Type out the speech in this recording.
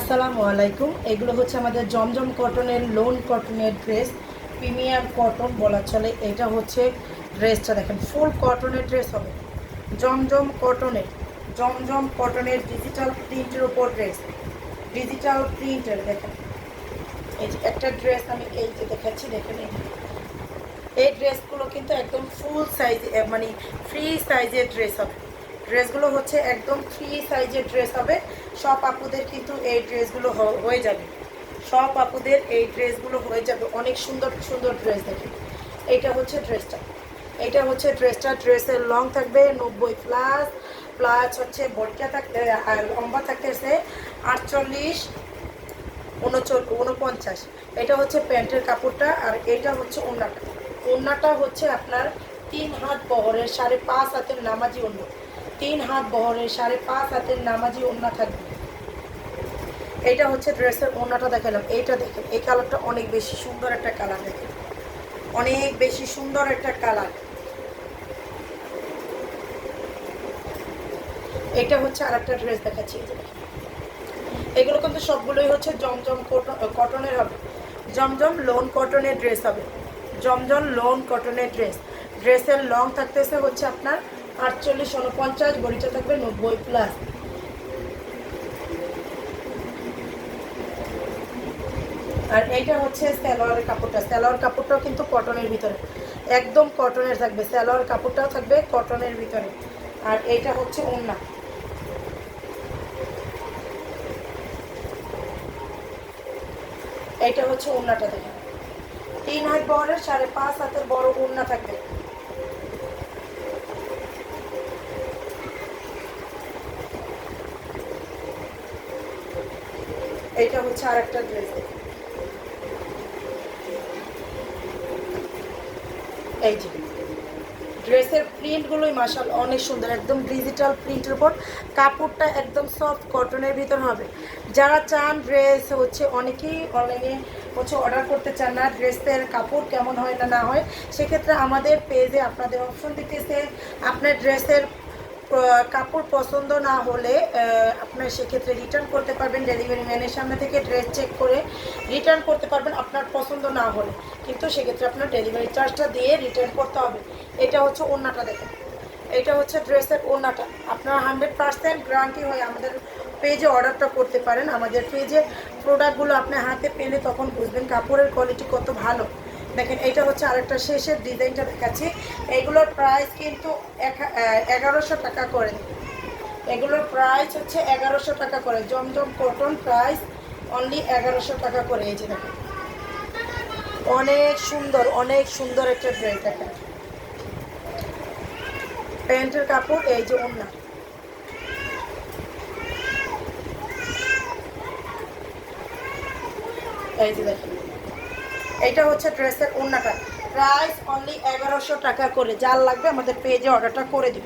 আসসালামু আলাইকুম। এগুলো হচ্ছে আমাদের জমজম কটনের, লোন কটনের ড্রেস, প্রিমিয়ার কটন বলা চলে। এটা হচ্ছে ড্রেসটা দেখেন, ফুল কটনের ড্রেস হবে। জমজম কটনের জমজম কটনের ডিজিটাল প্রিন্টের ওপর ড্রেস। ডিজিটাল প্রিন্টের দেখেন। এই যে একটা ড্রেস আমি এই যে দেখাচ্ছি, দেখেন এই ড্রেসগুলো কিন্তু একদম ফুল সাইজ মানে ফ্রি সাইজের ড্রেস হবে। ড্রেসগুলো হচ্ছে একদম ফ্রি সাইজের ড্রেস হবে। সব আপুদের কিন্তু এই ড্রেসগুলো হয়ে যাবে। সব আপুদের এই ড্রেসগুলো হয়ে যাবে। অনেক সুন্দর সুন্দর ড্রেস দেখে এইটা হচ্ছে ড্রেসটা এটা হচ্ছে ড্রেসটা ড্রেসের লং থাকবে নব্বই প্লাস প্লাস হচ্ছে বডিটা থাকতে লম্বা থাকতেছে আটচল্লিশ উনপঞ্চাশ। এটা হচ্ছে প্যান্টের কাপড়টা আর এটা হচ্ছে ওড়নাটা ওড়নাটা হচ্ছে আপনার তিন হাত বহরের সাড়ে পাঁচ হাতের নামাজি ওড়না তিন হাত বহরের সাড়ে পাঁচ হাতের নামাজি ওড়না থাকবে। এটা হচ্ছে ড্রেসের ওড়নাটা দেখালাম। এইটা দেখেন, এই কালারটা অনেক বেশি সুন্দর একটা কালার দেখেন। অনেক বেশি সুন্দর একটা কালার। এটা হচ্ছে আর একটা ড্রেস দেখাচ্ছি। এগুলো কিন্তু সবগুলোই হচ্ছে জমজম কটন কটনের হবে। জমজম লোন কটনের ড্রেস হবে। জমজম লোন কটনের ড্রেস। ড্রেসের লং থাকতেছে হচ্ছে আপনার আটচল্লিশ উনপঞ্চাশ বড়িটা থাকবে নব্বই প্লাস আর এইটা হচ্ছে স্যালোয়ারের কাপড়টা। স্যালোয়ার কাপড়টাও কিন্তু কটনের ভিতরে। একদম কটনের থাকবে। স্যালোয়ার কাপড়টাও থাকবে কটনের ভিতরে। আর এইটা হচ্ছে ওন্না। এইটা হচ্ছে ওড়নাটা দেখেন তিন হাত বহরের সাড়ে পাঁচ হাতের বড় ওড়না থাকবে। এইটা হচ্ছে আর একটা ড্রেস এই যে ড্রেসের প্রিন্টগুলোই মাসাল অনেক সুন্দর, একদম ডিজিটাল প্রিন্টের উপর। কাপড়টা একদম সফট কটনের ভিতর হবে। যারা চান ড্রেস হচ্ছে, অনেকেই অনলাইনে হচ্ছে অর্ডার করতে চান না ড্রেসের কাপড় কেমন হয় না না হয়, সেক্ষেত্রে আমাদের পেজে আপনাদের অপশন দিতেছে। আপনার ড্রেসের কাপড় পছন্দ না হলে আপনার সেক্ষেত্রে রিটার্ন করতে পারবেন ডেলিভারি ম্যানের সামনে থেকে ড্রেস চেক করে রিটার্ন করতে পারবেন আপনার পছন্দ না হলে। কিন্তু সেক্ষেত্রে আপনার ডেলিভারি চার্জটা দিয়ে রিটার্ন করতে হবে। এটা হচ্ছে ওনাটা দেখেন। এটা হচ্ছে ড্রেসের ওনাটা আপনার হান্ড্রেড পার্সেন্ট গ্যারান্টি হয়ে আমাদের পেজে অর্ডারটা করতে পারেন। আমাদের পেজে প্রোডাক্টগুলো আপনি হাতে পেলে তখন বুঝবেন কাপড়ের কোয়ালিটি কত ভালো। দেখেন এটা হচ্ছে আরেকটা শেষের ডিজাইনটা দেখাচ্ছি। এগুলোর প্রাইস কিন্তু এগারোশো টাকা করে। এগুলোর প্রাইস হচ্ছে এগারোশো টাকা করে। জমজম কটন প্রাইস অনলি এগারোশো টাকা করে। এই যে দেখেন। অনেক সুন্দর অনেক সুন্দর একটা ড্রেস দেখেন। প্যান্টের কাপড়, এই যে ওড়না। এই যে দেখেন। এইটা হচ্ছে ড্রেসের ওড়নাটা। প্রাইস অনলি এগারোশো টাকা করে। যার লাগবে আমাদের পেজে অর্ডারটা করে দিবে।